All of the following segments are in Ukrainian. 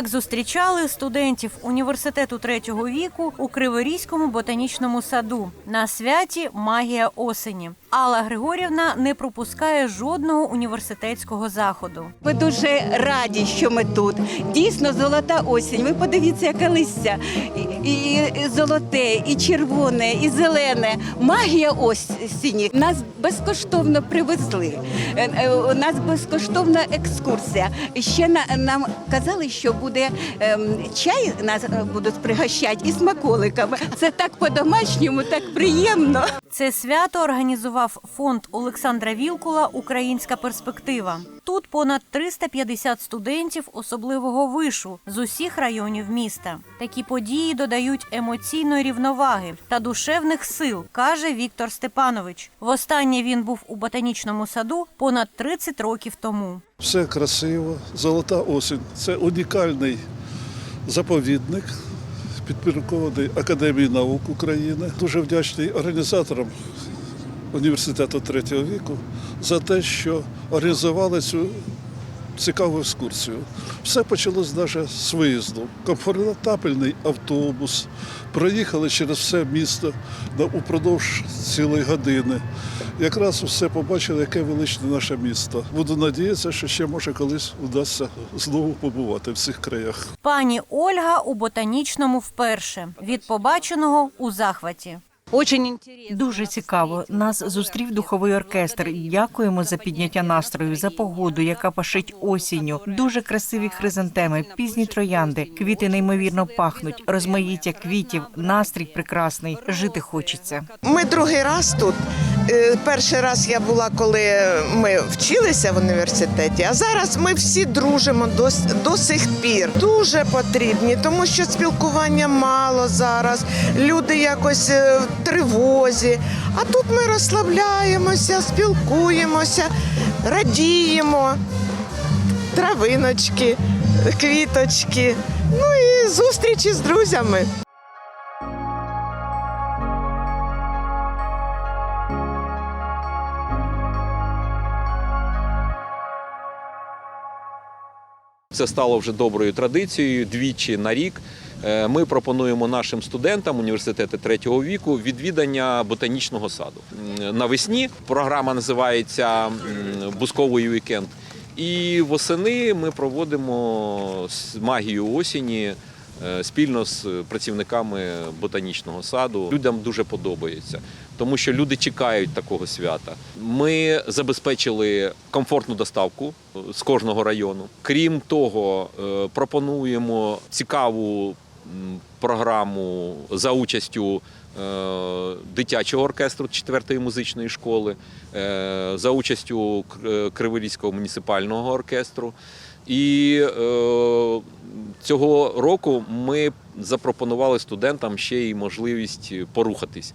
Так зустрічали студентів університету третього віку у Криворізькому ботанічному саду на святі Магія осені. Алла Григорівна не пропускає жодного університетського заходу. Ми дуже раді, що ми тут. Дійсно, золота осінь. Ви подивіться, яке листя. І, і золоте, і червоне, і зелене. Магія осені. Нас безкоштовно привезли. Е, е, У нас безкоштовна екскурсія. Ще на- нам казали, що буде ем, чай, нас е, будуть пригощати і смаколиками. Це так по-домашньому, так приємно. Це свято організував фонд Олександра Вілкула Українська перспектива. Тут понад 350 студентів особливого вишу з усіх районів міста. Такі події додають емоційної рівноваги та душевних сил, каже Віктор Степанович. Востаннє він був у ботанічному саду понад 30 років тому. Все красиво, золота осінь. Це унікальний заповідник, підпорядкований Академії наук України. Дуже вдячний організаторам університету третього віку за те, що організували цю цікаву екскурсію. Все почалось навіть з виїзду. Комфортабельний автобус. Проїхали через все місто упродовж цілої години. Якраз все побачили, яке величне наше місто. Буду надіятися, що ще може колись вдасться знову побувати в цих краях. Пані Ольга у ботанічному вперше від побаченого у захваті. Дуже цікаво. Нас зустрів духовий оркестр. Дякуємо за підняття настрою, за погоду, яка пашить осінню. Дуже красиві хризантеми, пізні троянди. Квіти неймовірно пахнуть. Розмаїття квітів, настрій прекрасний. Жити хочеться. Ми другий раз тут. Е, Перший раз я була, коли ми вчилися в університеті, а зараз ми всі дружимо до, до сих пір. Дуже потрібні, тому що спілкування мало зараз. Люди якось е, в тривозі. А тут ми розслабляємося, спілкуємося, радіємо. Травиночки, квіточки, ну і зустрічі з друзями. Це стало вже доброю традицією. Двічі на рік е, ми пропонуємо нашим студентам університету третього віку відвідання ботанічного саду. Навесні програма називається Бусковий вікенд. І восени ми проводимо магію осені е, спільно з працівниками ботанічного саду. Людям дуже подобається, тому що люди чекають такого свята. Ми забезпечили комфортну доставку е, з кожного району. Крім того, е, пропонуємо цікаву програму за участю е, дитячого оркестру 4-ї музичної школи, за участю Криворізького муніципального оркестру. І цього року ми запропонували студентам ще й можливість порухатись.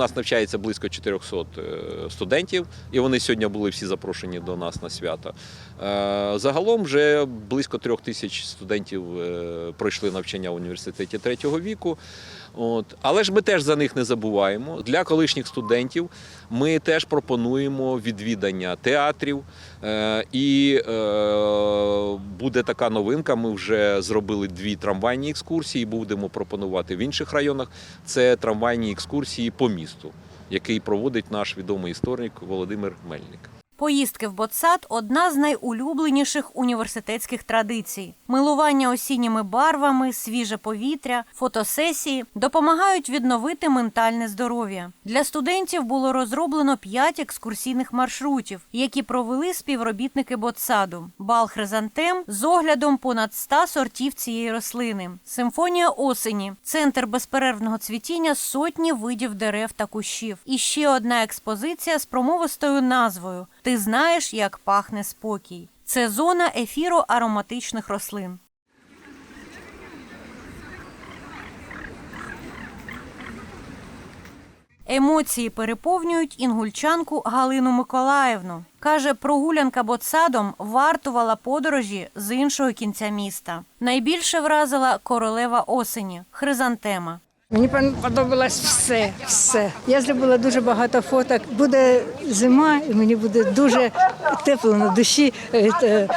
нас навчається близько 400 е, студентів, і вони сьогодні були всі запрошені до нас на свято. Е, Загалом вже близько трьох тисяч студентів е, пройшли навчання в університеті третього віку. От. Але ж ми теж за них не забуваємо. Для колишніх студентів ми теж пропонуємо відвідання театрів. І буде така новинка. Ми вже зробили дві трамвайні екскурсії, будемо пропонувати в інших районах. Це трамвайні екскурсії по місту, який проводить наш відомий історик Володимир Мельник. Поїздки в ботсад одна з найулюбленіших університетських традицій. Милування осінніми барвами, свіже повітря, фотосесії допомагають відновити ментальне здоров'я. Для студентів було розроблено п'ять екскурсійних маршрутів, які провели співробітники ботсаду. Бал хризантем з оглядом понад 100 сортів цієї рослини. Симфонія осені, центр безперервного цвітіння сотні видів дерев та кущів. І ще одна експозиція з промовистою назвою Ти знаєш, як пахне спокій. Це зона ефіру ароматичних рослин. Емоції переповнюють інгульчанку Галину Миколаївну. Каже, прогулянка ботсадом вартувала подорожі з іншого кінця міста. Найбільше вразила королева осені хризантема. Мені подобалось все, все. Я зробила дуже багато фоток. Буде зима, і мені буде дуже тепло на душі е, е,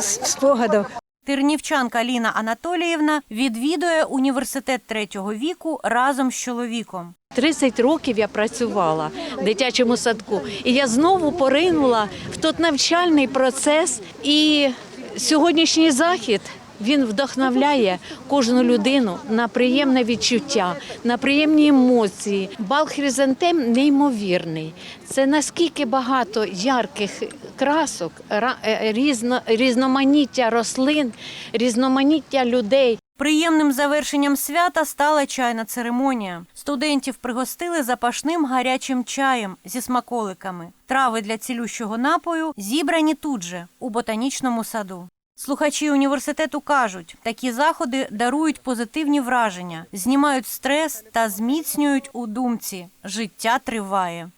спогадів. Тернівчанка Ліна Анатоліївна відвідує університет третього віку разом з чоловіком. 30 років я працювала в дитячому садку, і я знову поринула в той навчальний процес. І сьогоднішній захід він вдохновляє кожну людину на приємне відчуття, на приємні емоції. Бал хризантем неймовірний. Це наскільки багато ярких красок, ра- е, різно, різноманіття рослин, різноманіття людей. Приємним завершенням свята стала чайна церемонія. Студентів пригостили запашним гарячим чаєм зі смаколиками. Трави для цілющого напою зібрані тут же, у ботанічному саду. Слухачі університету кажуть, такі заходи дарують позитивні враження, знімають стрес та зміцнюють у думці. Життя триває.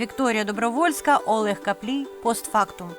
Вікторія Добровольська, Олег Каплій, постфактум.